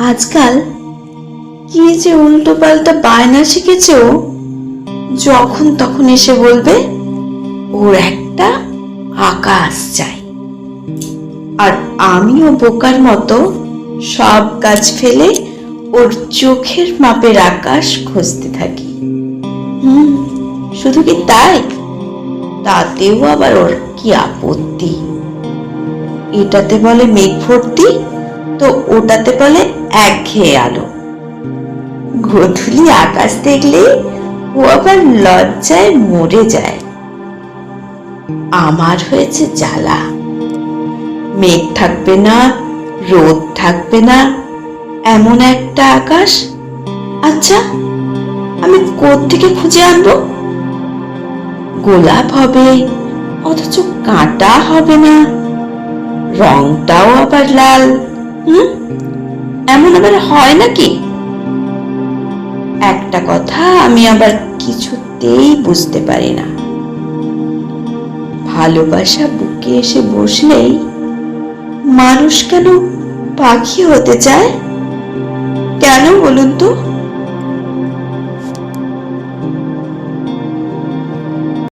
আজকাল কি যে উল্টো পাল্টা বায়না শিখেছে ও। যখন তখন এসে বলবে, ওর একটা আকাশ চাই। আর আমিও বোকার মতো সব কাজ ফেলে ওর চোখের মাপের আকাশ খুঁজতে থাকি। হুম, শুধু কি তাই? তাতেও আবার ওর কি আপত্তি? এটাতে বলে মেঘ ভর্তি? তো ওটাতে বলে একঘেয়ে আলো। গধূলি আকাশ দেখলেই ও আবার লজ্জায় মরে যায়। আমার হয়েছে জ্বালা। মেঘ থাকবে না, রোদ থাকবে না, এমন একটা আকাশ। আচ্ছা আমি থেকে খুঁজে আনব? গোলাপ হবে, অথচ কাঁটা হবে না। রংটাও আবার লাল। এমন আবার হয় নাকি? একটা কথা আমি আবার কিছুতেই বুঝতে পারি না। ভালোবাসা বুকে এসে বসলেই মানুষ কেন পাখি হতে চায়? কেন বলুন তো?